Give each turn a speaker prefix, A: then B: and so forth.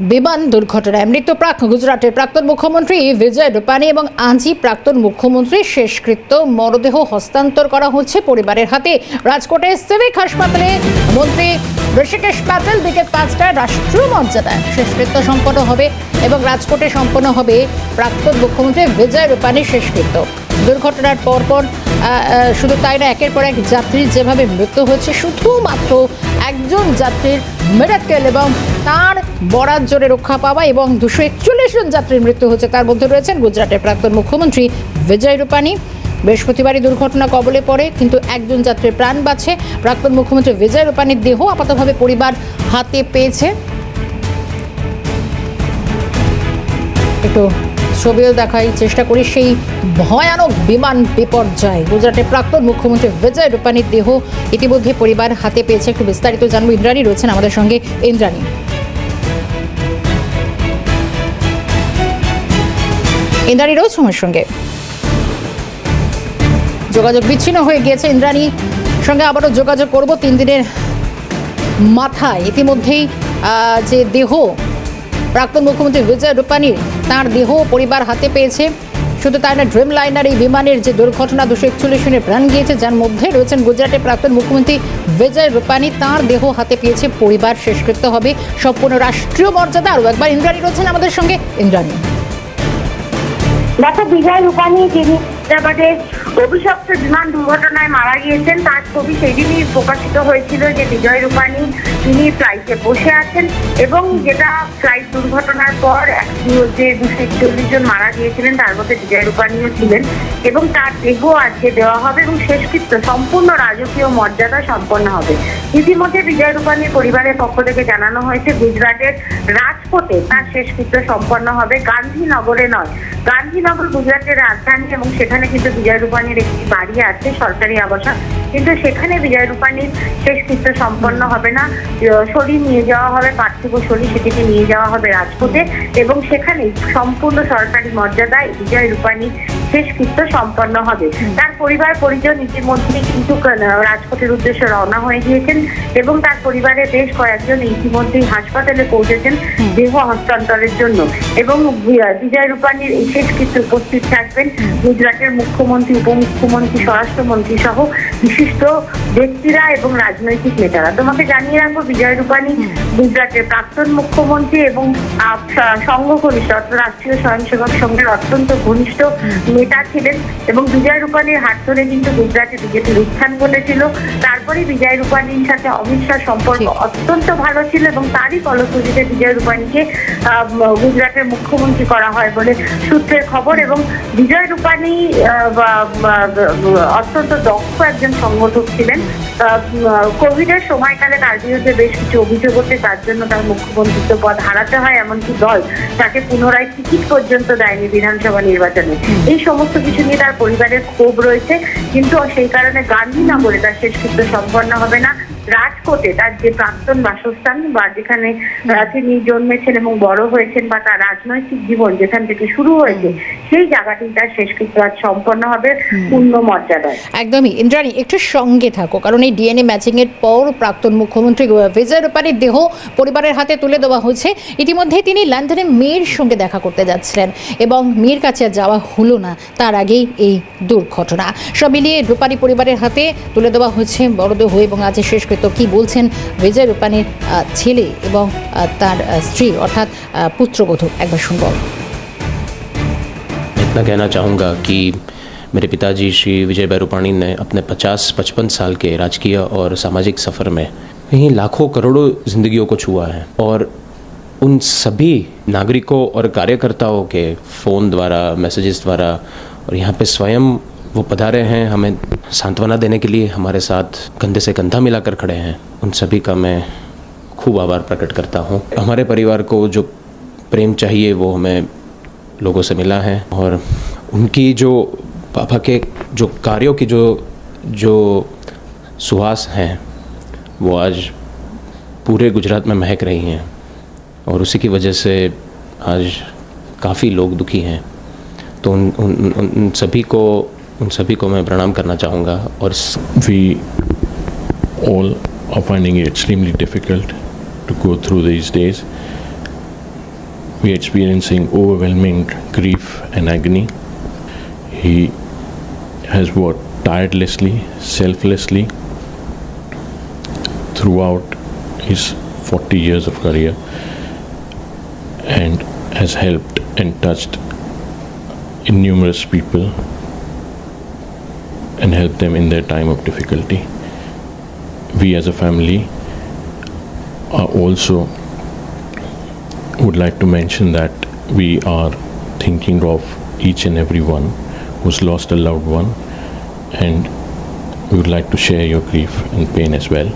A: বিমান দুর্ঘটনায় মৃত্যু প্রাক গুজরাটের প্রাক্তন মুখ্যমন্ত্রী বিজয় রূপানী এবং আজি প্রাক্তন মুখ্যমন্ত্রীর শেষকৃত্য মরদেহ হস্তান্তর করা হচ্ছে পরিবারের হাতে। রাজকোটের সিভিক হাসপাতালে মন্ত্রী ঋষিকেশ প্যাটেল বিকেল পাঁচটায় রাষ্ট্রীয় মর্যাদায় শেষকৃত্য সম্পন্ন হবে এবং রাজকোটে সম্পন্ন হবে প্রাক্তন মুখ্যমন্ত্রী বিজয় রূপানীর শেষকৃত্য। দুর্ঘটনার পরপর শুধু তাই না, একের পর এক যাত্রীর যেভাবে মৃত্যু হচ্ছে শুধুমাত্র একজন যাত্রীর মেরাক্কেল এবং তার বরাত জোরে রক্ষা পাওয়া এবং দুশো একচল্লিশ জন যাত্রীর মৃত্যু হচ্ছে তার মধ্যে রয়েছেন গুজরাটের প্রাক্তন মুখ্যমন্ত্রী বিজয় রূপানী বৃহস্পতিবারই দুর্ঘটনা কবলে পড়ে, কিন্তু একজন যাত্রীর প্রাণ বাঁচে। প্রাক্তন মুখ্যমন্ত্রী বিজয় রূপানীর দেহ আপাতভাবে পরিবার হাতে পেয়েছে। একটু ছবিও দেখাই, চেষ্টা করি সেই ভয়ানক বিমান বিপর্যয়। গুজরাটের প্রাক্তন মুখ্যমন্ত্রী বিজয় রূপানীর দেহ ইতিমধ্যে পরিবার হাতে পেয়েছে। একটু বিস্তারিত জানব। ইন্দ্রাণী রয়েছেন আমাদের সঙ্গে। ইন্দ্রাণী। ইন্দ্রাণী, রয়েছে আমার সঙ্গে? যোগাযোগ বিচ্ছিন্ন হয়ে গিয়েছে ইন্দ্রাণী। সঙ্গে আবারও যোগাযোগ করব। তিন দিনের মাথায় ইতিমধ্যেই যে দেহ প্রাক্তন মুখ্যমন্ত্রী বিজয় রূপানি তার দেহ পরিবার হাতে পেয়েছে। শুধু তাই না ড্রিম লাইনার এই বিমানের যে দুর্ঘটনা, দুশো একচল্লিশ জনের প্রাণ গিয়েছে, যার মধ্যে রয়েছেন গুজরাটের প্রাক্তন মুখ্যমন্ত্রী বিজয় রূপানী। তার দেহ হাতে পেয়েছে, পরিবার শেষকৃত্য হবে। সম্পূর্ণ রাষ্ট্রীয় মর্যাদা। আরও একবার ইন্দ্রাণী রয়েছেন আমাদের সঙ্গে। ইন্দ্রাণী।
B: দেখো, বিজয় রূপানী যিনি হায়দ্রাবাদের অভিশপ্ত বিমান দুর্ঘটনায় মারা গিয়েছেন। তার ছবি সেদিনই প্রকাশিত হয়েছিল যে বিজয় রূপানী, তিনি ফ্লাইটে বসে আছেন এবং যেটা ফ্লাইট দুর্ঘটনার পর যে দুশো একচল্লিশ জন মারা গিয়েছিলেন, তার মধ্যে বিজয় রূপানীও ছিলেন এবং তার দেহ আজকে দেওয়া হবে এবং শেষকৃত্য সম্পূর্ণ রাজকীয় মর্যাদা সম্পন্ন হবে। ইতিমধ্যে বিজয় রূপানীর পরিবারের পক্ষ থেকে জানানো হয়েছে, গুজরাটের রাজকোটে তার শেষকৃত্য সম্পন্ন হবে। গান্ধীনগরে নয়, গান্ধীনগর, গুজরাটের রাজধানী এবং সেখানে কিন্তু বিজয় রূপানির একটি বাড়ি আছে, সরকারি আবাসন। কিন্তু সেখানে বিজয় রূপানীর শেষকৃত্য সম্পন্ন হবে না। শরীর নিয়ে যাওয়া হবে, পার্থিব শরীর সেটিকে নিয়ে যাওয়া হবে রাজপুতে এবং সেখানে সম্পূর্ণ সরকারি মর্যাদায় বিজয় রূপানী শেষকৃত্য সম্পন্ন হবে। তার পরিবার পরিজন ইতিমধ্যে কিন্তু রাজকোটের উদ্দেশ্যে রওনা হয়ে গিয়েছেন এবং তার পরিবারের বেশ কয়েকজন ইতিমধ্যেই হাসপাতালে পৌঁছেছেন দেহ হস্তান্তরের জন্য এবং বিজয় রূপানীর এই শেষকৃত্য উপস্থিত থাকবেন। গুজরাটের মুখ্যমন্ত্রী উপমুখ্যমন্ত্রী স্বরাষ্ট্রমন্ত্রী সহ বিশিষ্ট ব্যক্তিরা এবং রাজনৈতিক নেতারা। তোমাকে জানিয়ে রাখব বিজয় রূপানী গুজরাটের প্রাক্তন মুখ্যমন্ত্রী এবং সংঘ ঘনিষ্ঠ অর্থাৎ রাষ্ট্রীয় স্বয়ংসেবক সংঘের অত্যন্ত ঘনিষ্ঠ নেতা ছিলেন এবং বিজয় রূপানীর হাত ধরে কিন্তু গুজরাটে বিজেপির উত্থান ঘটেছিল তারপরে বিজয় রূপানীর সাথে অমিত শাহ সম্পর্ক অত্যন্ত ভালো ছিল এবং তারই ফলশ্রুতিতে বিজয় রূপানীকে গুজরাটের মুখ্যমন্ত্রী করা হয় বলে সূত্রের খবর এবং বিজয় রূপানী অত্যন্ত দক্ষ একজন সংগঠক ছিলেন। কোভিড এর সময়কালে তার বিরুদ্ধে বেশ কিছু অভিযোগ ওঠে তার জন্য তার মুখ্যমন্ত্রিত্ব পদ হারাতে হয় এমনকি দল তাকে পুনরায় টিকিট পর্যন্ত দেয়নি বিধানসভা নির্বাচনে। এই সমস্ত কিছু নিয়ে তার পরিবারের ক্ষোভ রয়েছে। কিন্তু সেই কারণে গান্ধী না বলে তার শেষকৃত্য সম্পন্ন হবে না। রাজকোটে তার যে প্রাক্তন বাসস্থান বা যেখানে তিনি জন্মেছেন এবং বড় হয়েছেন বা তার রাজনৈতিক জীবন যেখান থেকে শুরু হয়েছে সেই জায়গাটি তার শেষকৃত্য আজ সম্পন্ন হবে পূর্ণ মর্যাদায়।
A: একদমই। ইন্দ্রাণী একটু সঙ্গে থাকো কারণ এই ডিএনএ ম্যাচিং এর পর প্রাক্তন মুখ্যমন্ত্রী বিজয় রূপানীর দেহ পরিবারের হাতে তুলে দেওয়া হয়েছে। ইতিমধ্যেই তিনি লন্ডনে মেয়ের সঙ্গে দেখা করতে যাচ্ছিলেন এবং মেয়ের কাছে আর যাওয়া হলো না তার আগেই এই দুর্ঘটনা। সব মিলিয়ে রূপানী পরিবারের হাতে তুলে দেওয়া হয়েছে বড়দেহ এবং আজ শেষকৃত্য কি বলছেন বিজয় রূপানীর আহ, ছেলে এবং আহ, তার আহ, স্ত্রী অর্থাৎ আহ, পুত্রবধূ একবার শুনবো
C: मैं इतना कहना चाहूँगा कि मेरे पिताजी श्री विजय भाई रूपाणी ने अपने 50-55 साल के राजकीय और सामाजिक सफ़र में कहीं लाखों करोड़ों जिंदगियों को छुआ है और उन सभी नागरिकों और कार्यकर्ताओं के फ़ोन द्वारा मैसेजेस द्वारा और यहाँ पे स्वयं वो पधारे हैं हमें सांत्वना देने के लिए हमारे साथ कंधे से कंधा मिलाकर खड़े हैं। उन सभी का मैं खूब आभार प्रकट करता हूँ। हमारे परिवार को जो प्रेम चाहिए वो हमें लोगों से मिला है और उनकी जो पापा के जो कार्यों की जो जो सुहास हैं वो आज पूरे गुजरात में महक रही हैं और उसी की वजह से आज काफ़ी लोग दुखी हैं। तो उन उन, उन, उन सभी को उन सभी को मैं प्रणाम करना चाहूँगा और स-
D: we all are finding it extremely difficult to go through these days. we are experiencing overwhelming grief and agony. He has worked tirelessly, selflessly throughout his 40 years of career and has helped and touched innumerous people and helped them in their time of difficulty. We as a family are also would like to mention that we are thinking of each and every one who's lost a loved one and we would like to share your grief and pain as well.